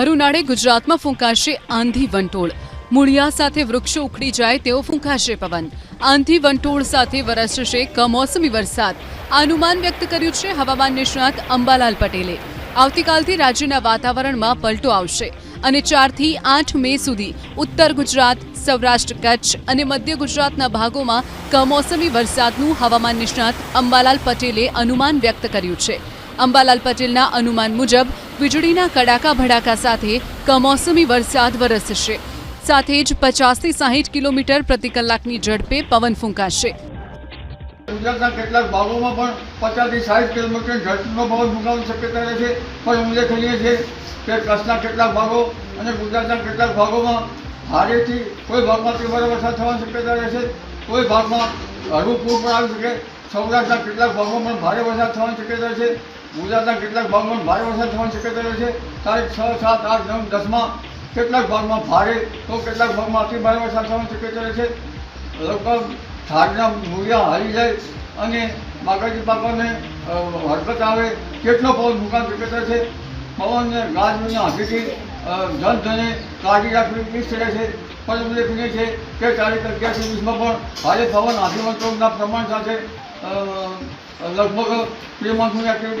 દાડે ગુજરાતમાં ફૂંકાશે આંધી વંટોળ. મૂળિયા સાથે વૃક્ષો ઉખડી જાય તેવો ફૂંકાશે પવન. આંધી વંટોળ સાથે વરસશે કમોસમી વરસાદ. અનુમાન વ્યક્ત કર્યું છે હવામાન નિષ્ણાત અંબાલાલ પટેલે. આવતીકાલથી રાજ્યના વાતાવરણમાં પલટો આવશે અને ચારથી આઠ મે સુધી ઉત્તર ગુજરાત, સૌરાષ્ટ્ર, કચ્છ અને મધ્ય ગુજરાતના ભાગોમાં કમોસમી વરસાદનું હવામાન નિષ્ણાત અંબાલાલ પટેલે અનુમાન વ્યક્ત કર્યું છે. અંબાલાલ પટેલના અનુમાન મુજબ વીજળીના કડાકા ભડાકા સાથે કમોસમી વરસાદ વરસશે. સાથે જ પચાસથી સાહીઠ કિલોમીટર પ્રતિ કલાકની ઝડપે પવન ફૂંકાશે. ગુજરાતના કેટલાક ભાગોમાં પણ પચાસથી સાઠ કિલોમીટર ઝડપનો પવન ફૂંકાવાની શક્યતા રહે છે. પણ ઉલ્લેખનીય છે કે કચ્છના કેટલાક ભાગો અને ગુજરાતના કેટલાક ભાગોમાં ભારેથી કોઈ ભાગમાં તીવ્ર વરસાદ થવાની શક્યતા રહે છે. કોઈ ભાગમાં હળવું પૂર પણ આવી શકે. સૌરાષ્ટ્રના કેટલાક ભાગોમાં પણ ભારે વરસાદ થવાની શક્યતા છે. ગુજરાતના કેટલાક ભાગમાં ભારે વરસાદ થવાની શક્યતા છે. તારીખ છ, સાત, આઠ, નવ દસમાં કેટલાક ભાગમાં ભારે તો કેટલાક ભાગમાં અતિ ભારે વરસાદ થવાની શક્યતા છે. લગભગ ઝાડના મૂળિયા હારી જાય અને બાગાજી પાકોને હરકત આવે કેટલો પવન મુકાન શક્યતા છે. પવનને ગાજવીને હાથીથી જનધને કાઢી રાખવી એ શકે છે. પણ ઉલ્લેખનીય છે કે તારીખ અગિયારથી વીસમાં પણ ભારે પવન હાથીવંતોના પ્રમાણ સાથે લગભગ બે મોન્સૂન એક્ટિવિટી